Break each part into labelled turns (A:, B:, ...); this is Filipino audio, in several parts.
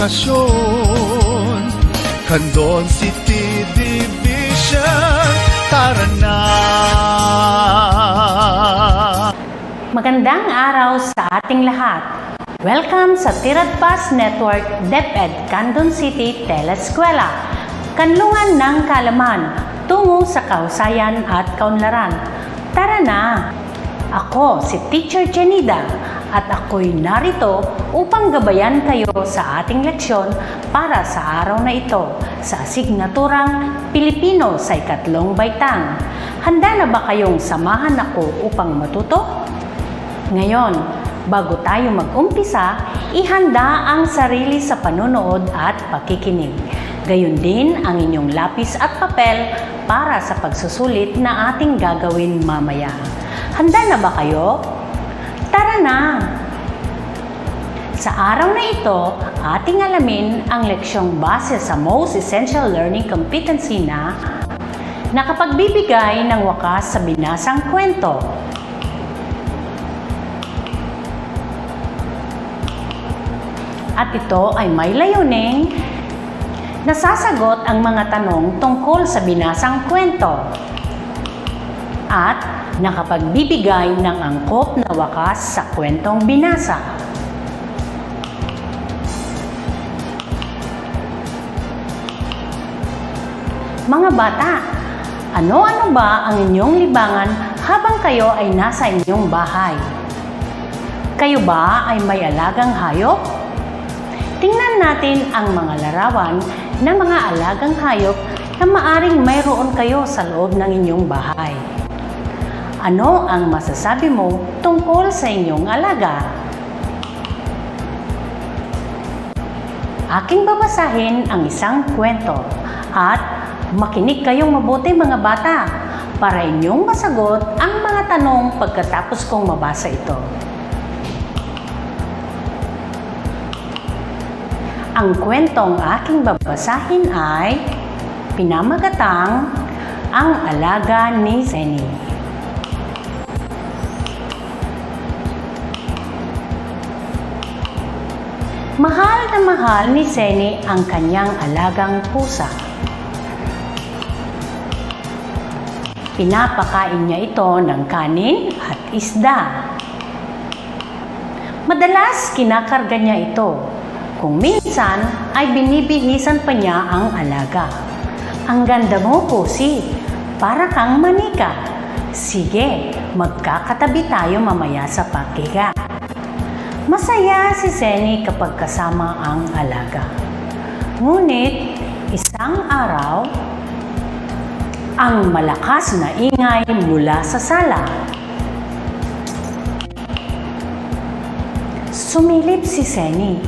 A: edukasyon Candon City Division Tara na
B: Magandang araw sa ating lahat. Welcome sa Tiradpas Network DepEd Candon City Teleskwela. Kanlungan ng kalaman tungo sa kahusayan at kaunlaran. Tara na! Ako si Teacher Janida at ako'y narito upang gabayan kayo sa ating leksyon para sa araw na ito sa asignaturang Pilipino sa ikatlong baitang. Handa na ba kayong samahan ako upang matuto? Ngayon, bago tayo mag-umpisa, ihanda ang sarili sa panonood at pakikinig. Gayon din ang inyong lapis at papel para sa pagsusulit na ating gagawin mamaya. Handa na ba kayo? Tara na! Sa araw na ito, ating alamin ang leksyong base sa Most Essential Learning Competency na nakapagbibigay ng wakas sa binasang kwento. At ito ay may layuning nasasagot ang mga tanong tungkol sa binasang kwento at nakapagbibigay ng angkop na wakas sa kwentong binasa. Mga bata, ano-ano ba ang inyong libangan habang kayo ay nasa inyong bahay? Kayo ba ay may alagang hayop? Tingnan natin ang mga larawan ng mga alagang hayop na maaring mayroon kayo sa loob ng inyong bahay. Ano ang masasabi mo tungkol sa inyong alaga? Aking babasahin ang isang kwento at makinig kayong mabuti mga bata para inyong masagot ang mga tanong pagkatapos kong mabasa ito. Ang kwentong aking babasahin ay pinamagatang Ang Alaga ni Zeni. Mahal na mahal ni Zeni ang kanyang alagang pusa. Pinapakain niya ito ng kanin at isda. Madalas kinakarga niya ito kung minsan ay binibihisan pa niya ang alaga. Ang ganda mo, Pusi. Para kang manika. Sige, magkakatabi tayo mamaya sa pakiga. Masaya si Zeni kapag kasama ang alaga. Ngunit, isang araw, ang malakas na ingay mula sa sala. Sumilip si Zeni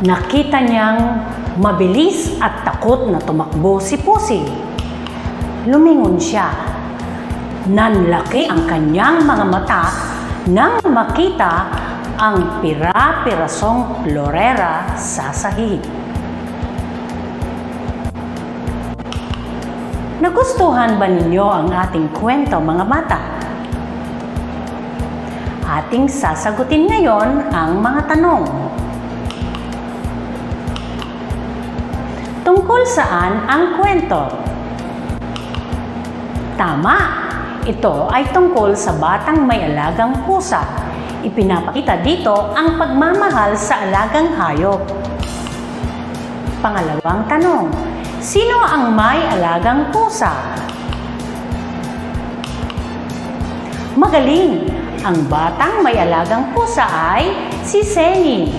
B: Nakita niyang mabilis at takot na tumakbo si Pusi. Lumingon siya. Nanlaki ang kanyang mga mata nang makita ang pira-pirasong lorera sa sahig. Nagustuhan ba ninyo ang ating kwento mga bata? Ating sasagutin ngayon ang mga tanong. Tungkol saan ang kwento? Tama! Ito ay tungkol sa batang may alagang pusa. Ipinapakita dito ang pagmamahal sa alagang hayop. Pangalawang tanong, sino ang may alagang pusa? Magaling! Ang batang may alagang pusa ay si Seni.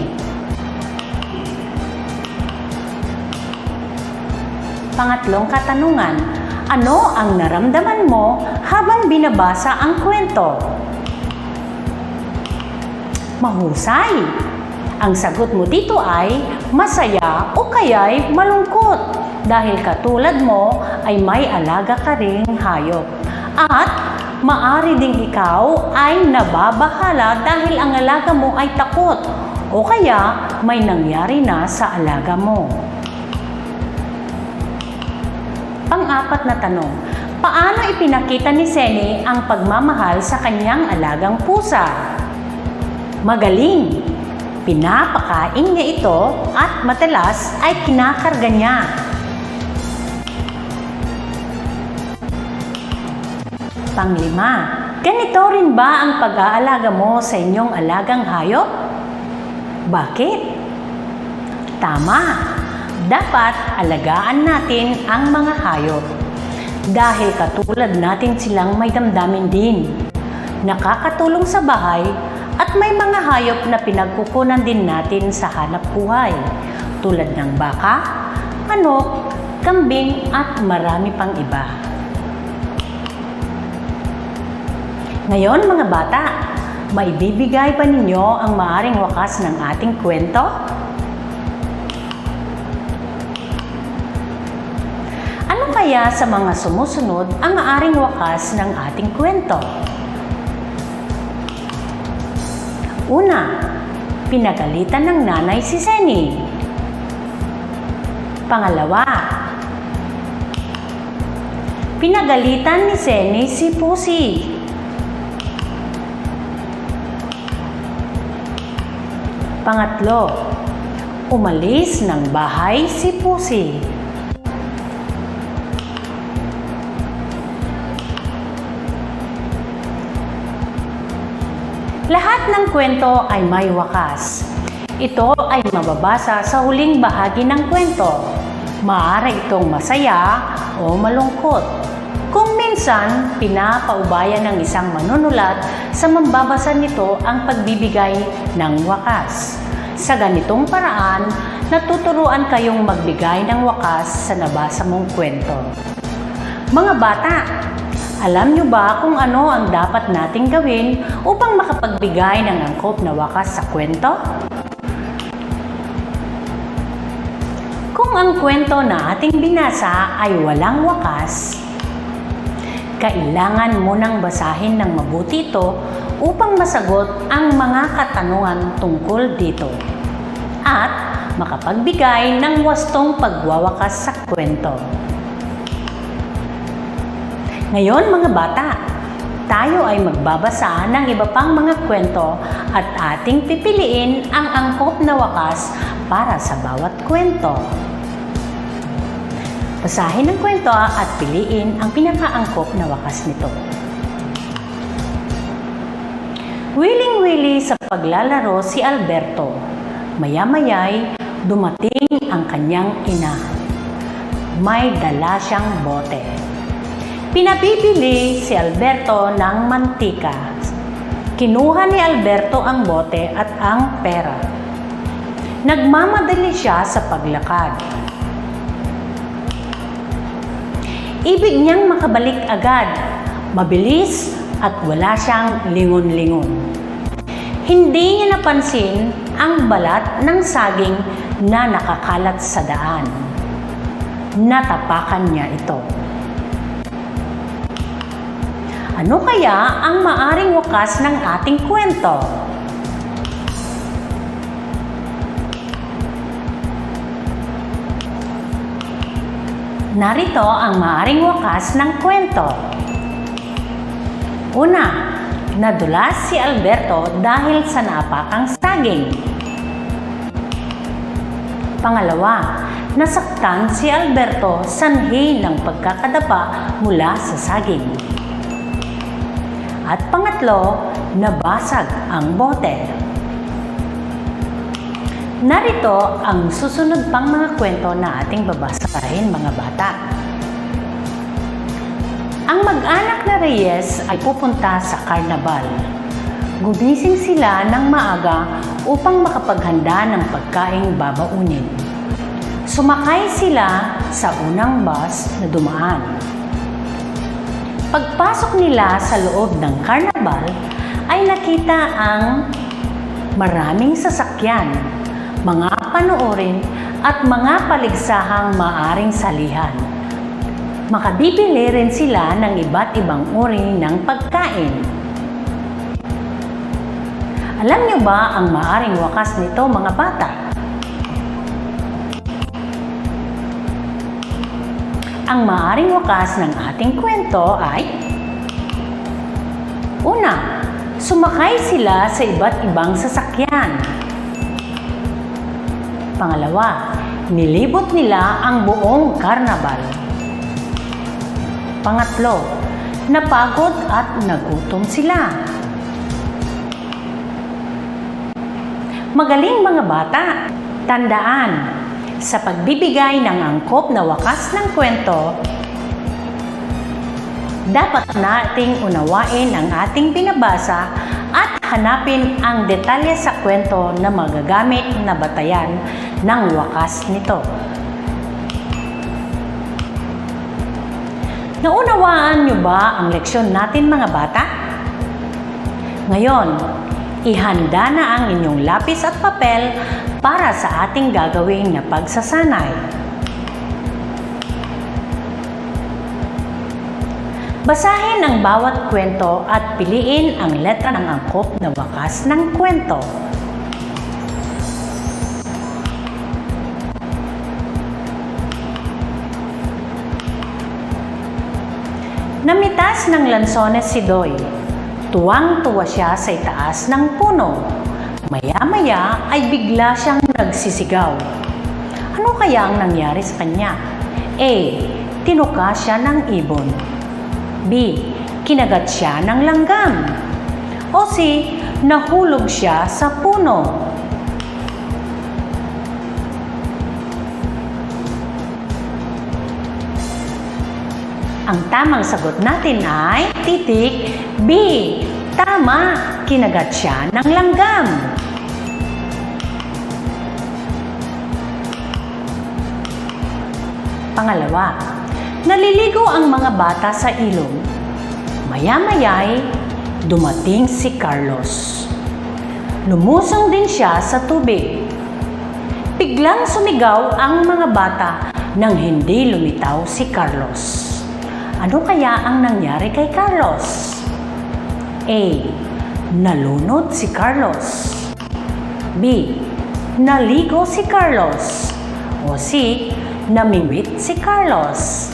B: Pangatlong katanungan, ano ang naramdaman mo habang binabasa ang kwento? Mahusay! Ang sagot mo dito ay masaya o kaya'y malungkot dahil katulad mo ay may alaga ka ring hayop. At maari ding ikaw ay nababahala dahil ang alaga mo ay takot o kaya may nangyari na sa alaga mo. Pang-apat na tanong, paano ipinakita ni Seni ang pagmamahal sa kanyang alagang pusa? Magaling! Pinapakain niya ito at madalas ay kinakarga niya. Panglima, ganito rin ba ang pag-aalaga mo sa inyong alagang hayop? Bakit? Tama! Dapat alagaan natin ang mga hayop. Dahil katulad natin silang may damdamin din. Nakakatulong sa bahay at may mga hayop na pinagkukunan din natin sa hanap buhay. Tulad ng baka, manok, kambing at marami pang iba. Ngayon mga bata, maibibigay ba ninyo ang maaring wakas ng ating kwento? Kaya sa mga sumusunod ang maaring wakas ng ating kwento? Una, pinagalitan ng nanay si Seni. Pangalawa, pinagalitan ni Seni si Pusi. Pangatlo, umalis ng bahay si Pusi. Lahat ng kwento ay may wakas. Ito ay mababasa sa huling bahagi ng kwento. Maaari itong masaya o malungkot. Kung minsan, pinapaubayan ng isang manunulat sa mambabasa nito ang pagbibigay ng wakas. Sa ganitong paraan, natuturuan kayong magbigay ng wakas sa nabasa mong kwento. Mga bata, alam nyo ba kung ano ang dapat nating gawin upang makapagbigay ng angkop na wakas sa kwento? Kung ang kwento na ating binasa ay walang wakas, kailangan munang basahin ng mabuti ito upang masagot ang mga katanungan tungkol dito at makapagbigay ng wastong pagwawakas sa kwento. Ngayon mga bata, tayo ay magbabasa ng iba pang mga kwento at ating pipiliin ang angkop na wakas para sa bawat kwento. Basahin ang kwento at piliin ang pinakaangkop na wakas nito. Wiling-wili sa paglalaro si Alberto. Maya-mayay, dumating ang kanyang ina. May dala siyang bote. Pinabibili si Alberto ng mantika. Kinuha ni Alberto ang bote at ang pera. Nagmamadali siya sa paglakad. Ibig niyang makabalik agad, mabilis at wala siyang lingon-lingon. Hindi niya napansin ang balat ng saging na nakakalat sa daan. Natapakan niya ito. Ano kaya ang maaring wakas ng ating kwento? Narito ang maaring wakas ng kwento. Una, nadulas si Alberto dahil sa napakang saging. Pangalawa, nasaktan si Alberto sanhi ng pagkakadapa mula sa saging. At pangatlo, nabasag ang bote. Narito ang susunod pang mga kwento na ating babasahin mga bata. Ang mag-anak na Reyes ay pupunta sa karnabal. Gumising sila ng maaga upang makapaghanda ng pagkaing babaunin. Sumakay sila sa unang bus na dumaan. Pagpasok nila sa loob ng karnabal ay nakita ang maraming sasakyan, mga panoorin at mga paligsahang maaring salihan. Makabibili rin sila ng iba't ibang uri ng pagkain. Alam niyo ba ang maaring wakas nito mga bata? Ang maaring wakas ng ating kwento ay Una, sumakay sila sa iba't ibang sasakyan. Pangalawa, nilibot nila ang buong karnabal. Pangatlo, napagod at nagutom sila. Magaling mga bata, tandaan, sa pagbibigay ng angkop na wakas ng kwento, dapat nating unawain ang ating binabasa at hanapin ang detalye sa kwento na magagamit na batayan ng wakas nito. Naunawaan niyo ba ang leksyon natin mga bata? Ngayon, ihanda na ang inyong lapis at papel para sa ating gagawing na pagsasanay. Basahin ang bawat kwento at piliin ang letra ng angkop na wakas ng kwento. Namitas ng lansones si Doy. Tuwang-tuwa siya sa itaas ng puno. Maya-maya ay bigla siyang nagsisigaw. Ano kaya ang nangyari sa kanya? A. Tinuka siya ng ibon. B. Kinagat siya ng langgam. O C. Nahulog siya sa puno. Ang tamang sagot natin ay titik B. Tama, kinagat siya ng langgam. Pangalawa, naliligo ang mga bata sa ilog. Maya-maya'y dumating si Carlos. Lumusong din siya sa tubig. Biglang sumigaw ang mga bata nang hindi lumitaw si Carlos. Ano kaya ang nangyari kay Carlos? A. Nalunod si Carlos. B. Naligo si Carlos. O C. Namingwit si Carlos.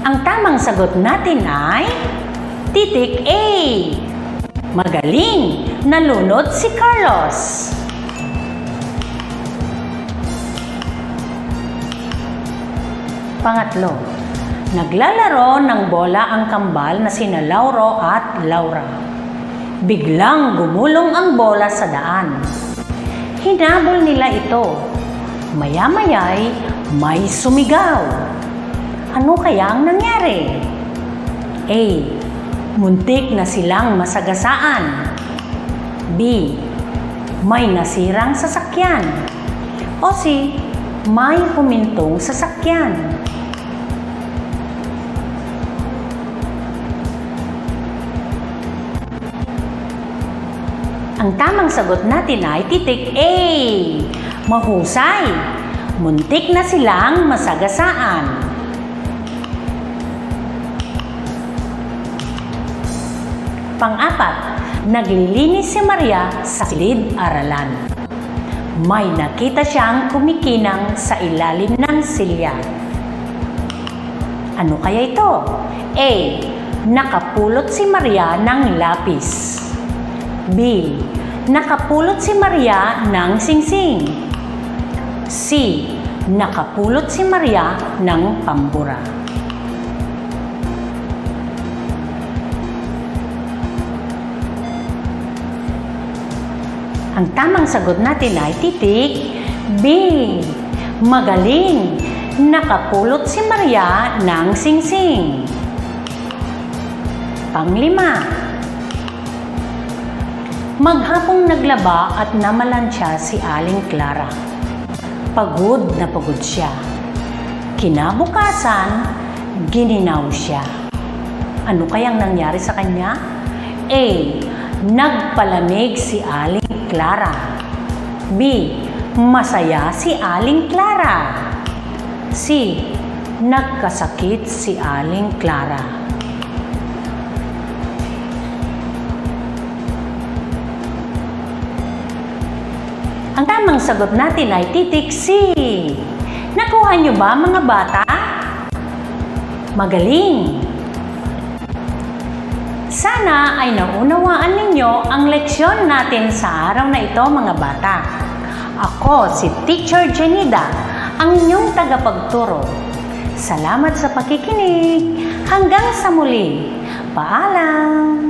B: Ang tamang sagot natin ay titik A. Magaling! Nalunod si Carlos. Pangatlo, naglalaro ng bola ang kambal na sina Lauro at Laura. Biglang gumulong ang bola sa daan. Hinabol nila ito. Maya-maya'y may sumigaw. Ano kaya ang nangyari? A. Muntik na silang masagasaan. B. May nasirang sasakyan. O C. May humintong sasakyan. Ang tamang sagot natin ay titik A. Mahusay. Muntik na silang masagasaan. Pang-apat, naglilinis si Maria sa silid-aralan. May nakita siyang kumikinang sa ilalim ng silya. Ano kaya ito? A. Nakapulot si Maria ng lapis. B. Nakapulot si Maria ng singsing. C. Nakapulot si Maria ng pambura. Ang tamang sagot natin ay titik B. Magaling! Nakapulot si Maria ng singsing. Panglima. Maghapong naglaba at namalansya si Aling Clara. Pagod na pagod siya. Kinabukasan, gininaw siya. Ano kayang nangyari sa kanya? A. Nagpalamig si Aling Clara. B. Masaya si Aling Clara. C. Nagkasakit si Aling Clara. Ang tamang sagot natin ay titik C. Nakuha niyo ba mga bata? Magaling! Sana ay naunawaan ninyo ang leksyon natin sa araw na ito mga bata. Ako si Teacher Jenida, ang inyong tagapagturo. Salamat sa pakikinig. Hanggang sa muli. Paalam!